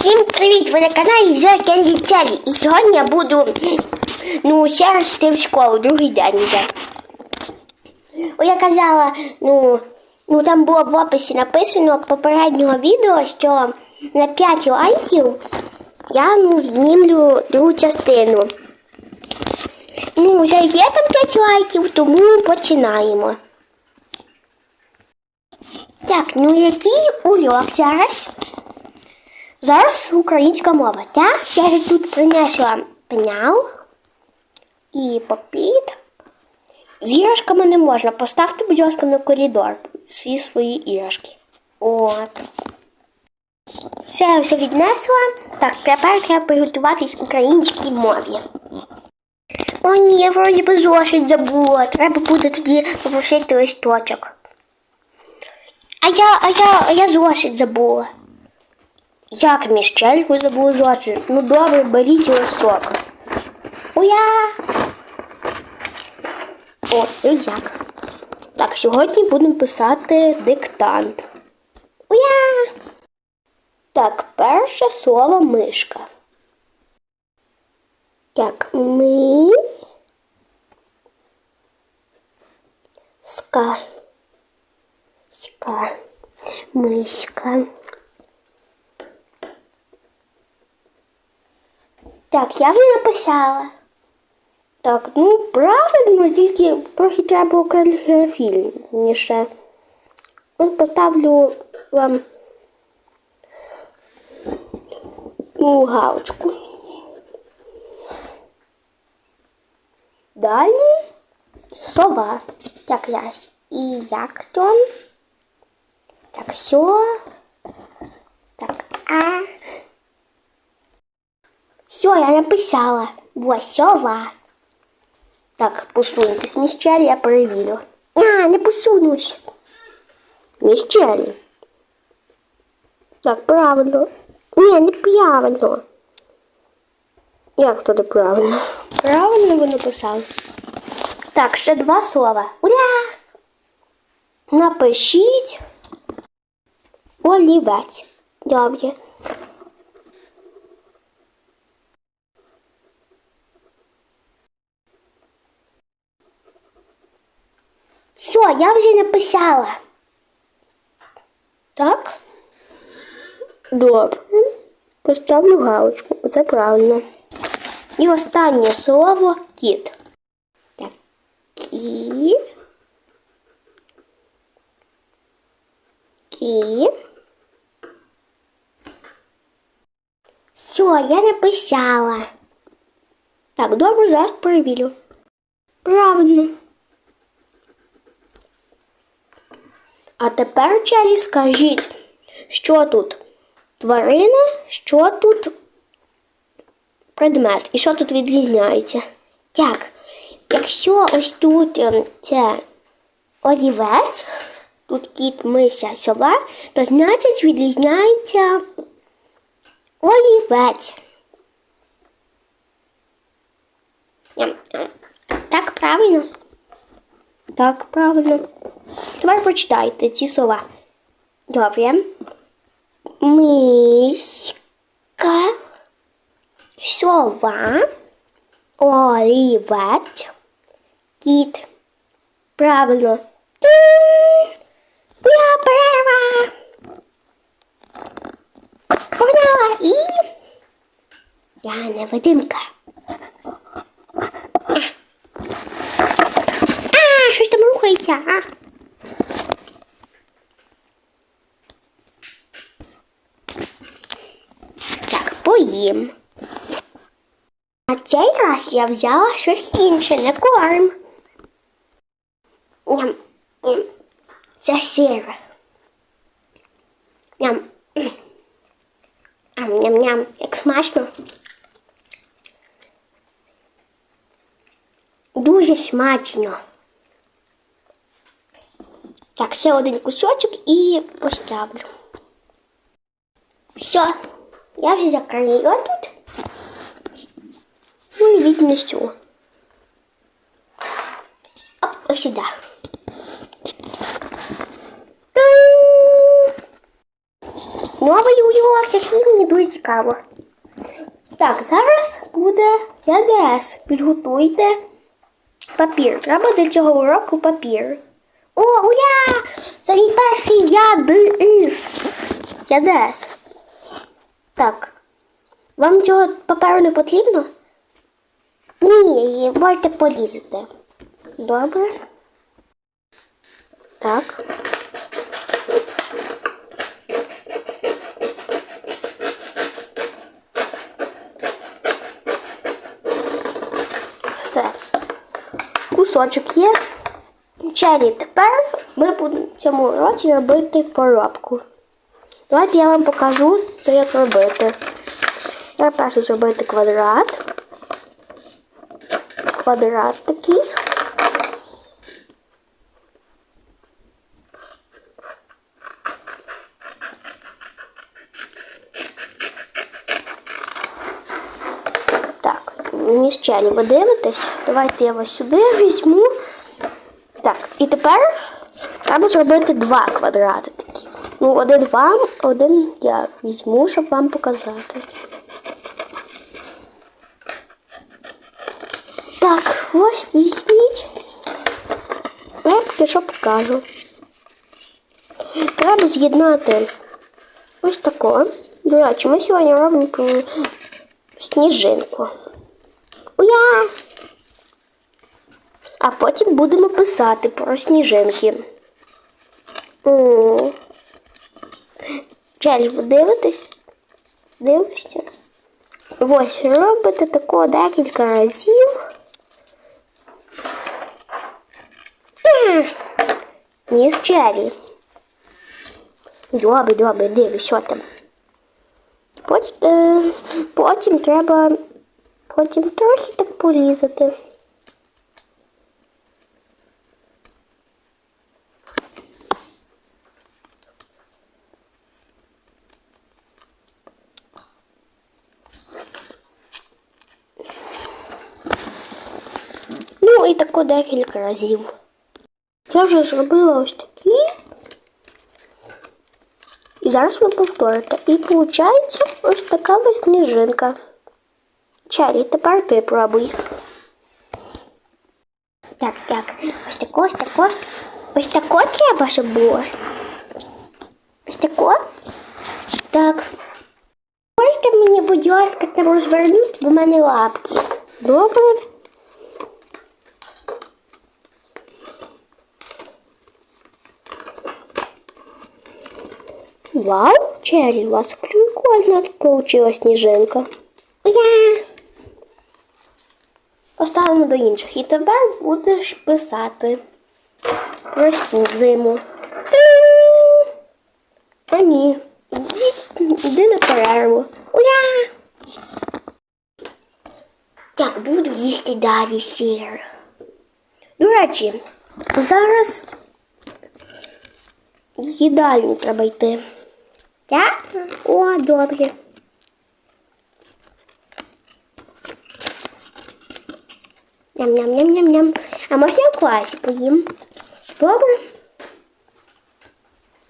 Всім привіт! Ви на каналі Candy Cherry. І сьогодні я буду ну, ще раз йти в школу, другий день вже. О, я казала, ну, ну там було в описі написано попереднього відео, що на 5 лайків я ну, знімлю другу частину. Ну, вже є там 5 лайків, тому починаємо. Так, ну який урок зараз? Зараз українська мова. Так, я тут принесла пенял і попіт. З іграшками не можна. Поставте, будь ласка, на коридор всі свої іграшки. От. Все, все віднесла. Так, тепер треба приготуватись українській мові. О, ні, я вроді би зошит забула. Треба буде тоді попросити листочок. А я, а я, а я зошит забула. Як міщель ви забули зошит? Ну добре, беріть листок. Уя! О, рюкзак. Так, сьогодні будемо писати диктант. Уя! Так, перше слово мишка. Так, ми. Ска. Ска. Мишка. Так, я вже написала. Так, ну правильно, тільки трохи треба було каліграфійніше. От поставлю вам ну, галочку. Далі сова. Так, зараз. І як то? Так, все. Так, а. Все, я написала. Вот, сова. Так, посуньтесь, міщелі, я перевірю. А, не посунусь. Міщелі. Так, правильно. Ні, не правильно. Як то правильно? Правильно ви написали. Так, ще два слова. Ура! Напишіть олівець. Добре. Все, я вже написала. Так? Добре. Поставлю галочку. Це правильно. І останнє слово кіт. Так. Кі. Кі. Все, я написала. Так, добре, зараз перевірю. Правильно. А тепер, Чарі, скажіть, що тут тварина, що тут предмет і що тут відрізняється? Так, якщо ось тут ем, це олівець, тут кіт, мися, сова, то значить відрізняється олівець. Ям, ям. Так, правильно? Так, правильно. Тепер прочитайте ці слова. Добре. Миська, сова, олівець, кіт. Правильно. Тин! Я права. Погнала і я невидимка. Рухається, а? Так, поїм. А цей раз я взяла щось інше, не корм. Ням. Ням. Це сир. Ням. Ням-ням-ням. Як смачно. Дуже смачно. Так, ще один кусочок і поставлю. Все, я вже закрила тут. Ну і віднесу. Оп, ось сюди. Новий урок, який мені дуже цікаво. Так, зараз буде ЯДС. Підготуйте папір. Треба для цього уроку папір. О, уя! Це мій перший ЯДС. ЯДС. Так. Вам цього паперу не потрібно? Ні, можете полізати. Добре. Так. Все. Кусочок є. Чері, тепер ми будемо в цьому році робити коробку. Давайте я вам покажу, це як робити. Я першу зробити квадрат. Квадрат такий. Так, челі ви дивитесь. Давайте я вас сюди візьму. Так, і тепер треба зробити два квадрати такі. Ну, один вам, один я візьму, щоб вам показати. Так, ось візьміть. Я поки що покажу. Треба з'єднати ось тако. До речі, ми сьогодні робимо сніжинку. Уя! А потім будемо писати про сніжинки. Чель, ви дивитесь? Дивишся? Ось, робите тако декілька разів. Міс Челі. Добре, добре, дивись, що там. Потім, е, потім треба потім трохи так порізати. Тако декілька разів. Я вже зробила ось такі. І зараз ви повторите. І виходить ось така ось сніжинка. Чарі, тепер ти пробуй. Так, так. Ось тако, ось тако. Ось тако треба, щоб було. Ось тако. Так. Можете мені, будь ласка, там розвернути, бо в мене лапки. Добре. Вау, Черри, у вас прикольно получилась сніжинка. Я. Поставимо до інших. І тепер будеш писати про зиму. А ні. Іди на перерву. Уя! Так, буду їсти далі сир. До речі, зараз в їдальню треба йти. Так? О, добре. Ням-ням-ням-ням-ням. А можна в класі поїм? Добре?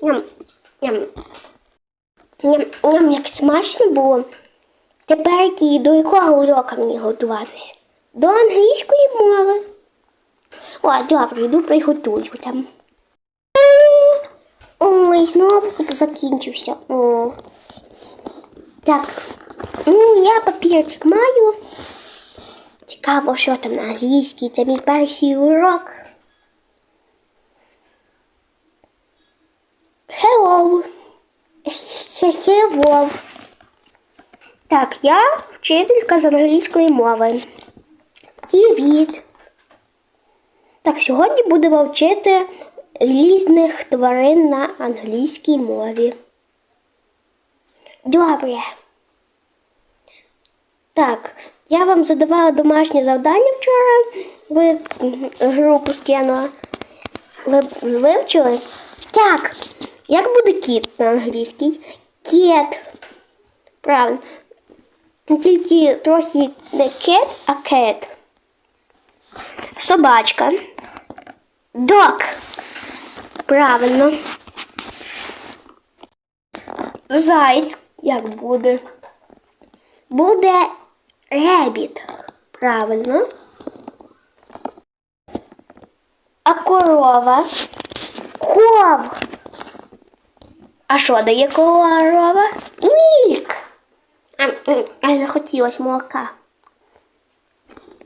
Ням. Ням. Ням, ням, як смачно було. Тепер які, до якого уроку мені готуватися? До англійської мови. О, добре, йду приготую там. Ой, знову закінчився. О. Так, ну я папірчик маю. Цікаво, що там на англійській. Це мій перший урок. Hello. Hello. Так, я вчителька з англійської мови. Привіт. Так, сьогодні будемо вчити різних тварин на англійській мові. Добре. Так, я вам задавала домашнє завдання вчора. Ви групу скинула. Ви вивчили? Так. Як буде кіт на англійській? Кіт. Правильно. Тільки трохи не кет, а кет. Собачка. Док. Правильно. Заєць, як буде? Буде ребіт. Правильно. А корова? Ков. А що дає корова? Мільк. А, захотілось молока.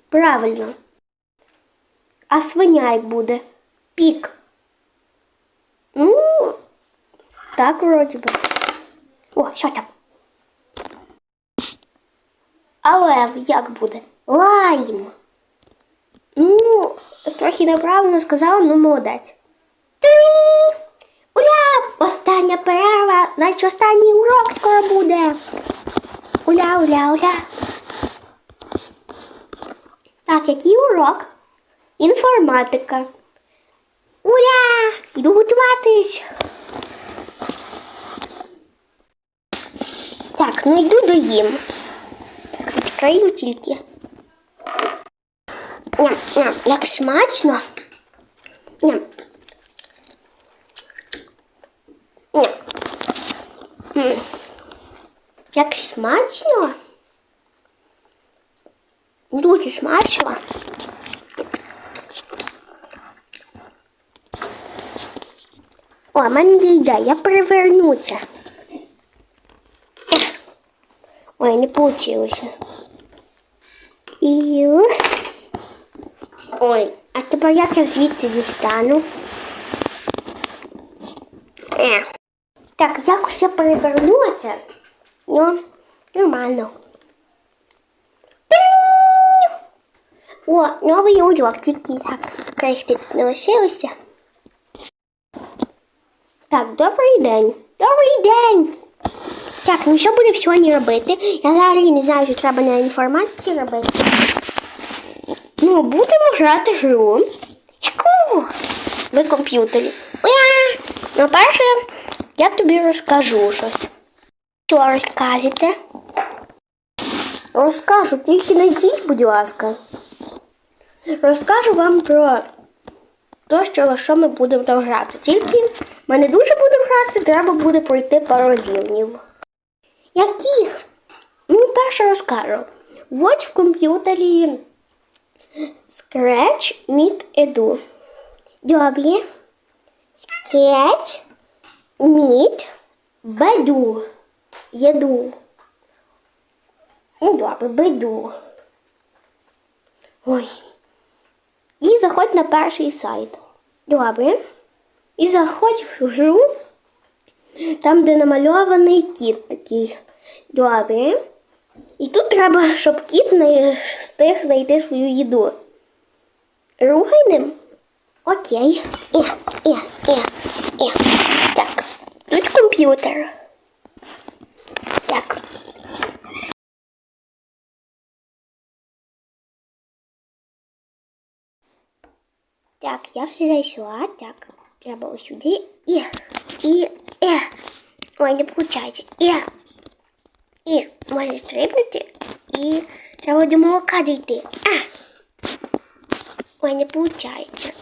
Правильно. А свиня як буде? Пік. Ну, так вроді би. О, що там? А як буде? Лайм. Ну, трохи неправильно сказала, ну молодець. Ти! Ура! Остання перерва, значить останній урок скоро буде. Уля, уля, уля. Так, який урок? Інформатика. Ура! Йду готуватись. Так, ну йду доїм. Так, відкрию тільки. Ням, ням, як смачно. Ням. Ням. М. Як смачно. Дуже смачно. О, в мене є ідея, я перевернуся. Ой, не получилося. І... Ой, а тепер як я звідси дістану? Е. Так, якось я перевернулася. Ну, нормально. О, новий урок, тільки так крихти не лишилося. Так, добрий день. Добрий день. Так, ну що будемо сьогодні робити? Я взагалі не знаю, що треба на інформатиці робити. Ну, будемо грати гру. Яку? В комп'ютері. Ну, перше, я тобі розкажу щось. Що розкажете? Розкажу, тільки не йдіть, будь ласка. Розкажу вам про те, що, що ми будемо там грати. Тільки ми не дуже будемо грати, треба буде пройти пару рівнів. Яких? Ну, перше розкажу. Вводь в комп'ютері Scratch Meet Edu. Добре. Scratch Meet Беду. Єду. Ну, добре, беду. Ой. І заходь на перший сайт. Добре. І заходь в гру, там, де намальований кіт такий. Добре. І тут треба, щоб кіт не встиг знайти свою їду. Рухай ним. Окей. Е, е, е, е. Так. Тут комп'ютер. Так. Так, я все зайшла. Так, треба ось сюди. І, і, е. Ой, не виходить. І, і, може стрибнути. І треба до молока дійти. А! Ой, не виходить.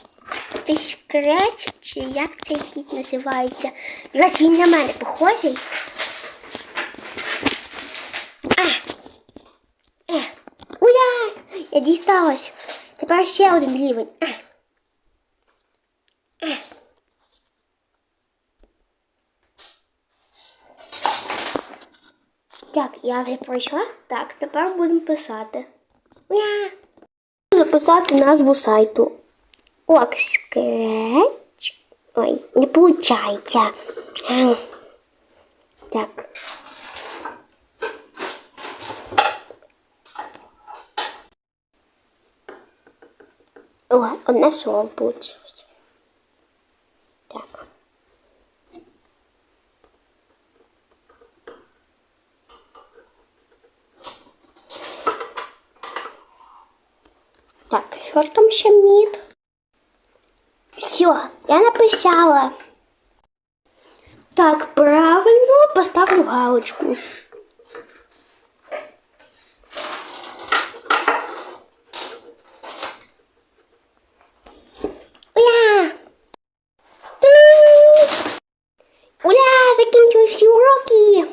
Ти скреч, чи як цей кіт називається? Раз він на мене похожий. А! Е, ура! Я дісталась. Тепер ще один рівень. А! Так, я вже пройшла. Так, тепер будемо писати. Записати назву сайту. Ок, скреч. Ой, не виходить. Так. О, одне слово получилось. Я написала. Так, правильно поставлю галочку. Уля! Та -дам! Уля, закінчуй всі уроки!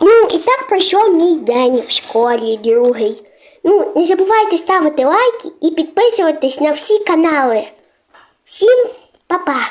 Ну, и так прошел мій день в школе, другий. Ну, не забувайте ставити лайки і підписуватись на всі канали. Всім па-па!